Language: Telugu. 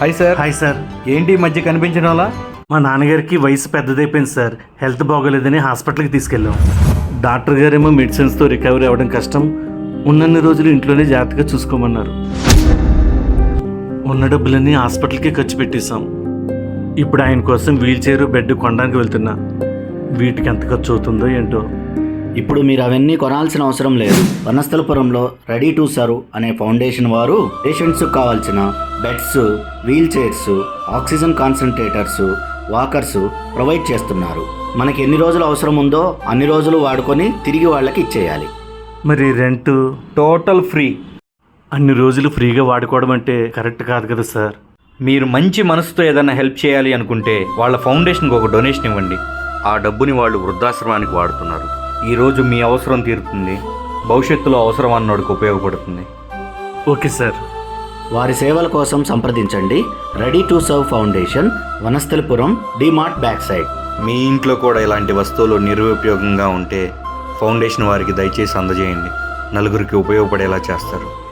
హాయ్ సార్ హాయ్ సార్ ఏంటి ఈ మధ్య కనిపించడం అలా? మా నాన్నగారికి వయసు పెద్దదైపోయింది సార్ హెల్త్ బాగోలేదని హాస్పిటల్కి తీసుకెళ్ళాం. డాక్టర్ గారేమో మెడిసిన్స్తో రికవరీ అవ్వడం కష్టం. ఉన్నన్ని రోజులు ఇంట్లోనే జాగ్రత్తగా చూసుకోమన్నారు. ఉన్న డబ్బులన్నీ హాస్పిటల్కే ఖర్చు పెట్టేశాం. ఇప్పుడు ఆయన కోసం వీల్ చైర్ బెడ్ కొనడానికి వెళ్తున్నా. వీటికి ఎంత ఖర్చు అవుతుందో ఏంటో. ఇప్పుడు మీరు అవన్నీ కొనాల్సిన అవసరం లేదు. వనస్థలపురంలో రెడీ టు సర్వ్ అనే ఫౌండేషన్ వారు పేషెంట్స్ కావాల్సిన beds wheelchairs oxygen concentrators walkers provide చేస్తున్నారు. మనకి ఎన్ని రోజులు అవసరం ఉందో అన్ని రోజులు వాడుకొని తిరిగి వాళ్ళకి ఇచ్చేయాలి. మరి రెంట్? Total free. అన్ని రోజులు ఫ్రీగా వాడుకోవడం అంటే కరెక్ట్ కాదు కదా సార్? మీరు మంచి మనసుతో ఏదైనా హెల్ప్ చేయాలి అనుకుంటే వాళ్ళ ఫౌండేషన్కి ఒక డొనేషన్ ఇవ్వండి. ఆ డబ్బుని వాళ్ళు వృద్ధాశ్రమానికి వాడుతున్నారు. ఈరోజు మీ అవసరం తీరుతుంది. భవిష్యత్తులో అవసరం అన్నోడికి ఉపయోగపడుతుంది. Okay sir. వారి సేవల కోసం సంప్రదించండి. Ready to serve foundation Vanasthalipuram DMart back side. మీ ఇంట్లో కూడా ఇలాంటి వస్తువులు నిరుపయోగంగా ఉంటే ఫౌండేషన్ వారికి దయచేసి అందజేయండి. నలుగురికి ఉపయోగపడేలా చేస్తారు.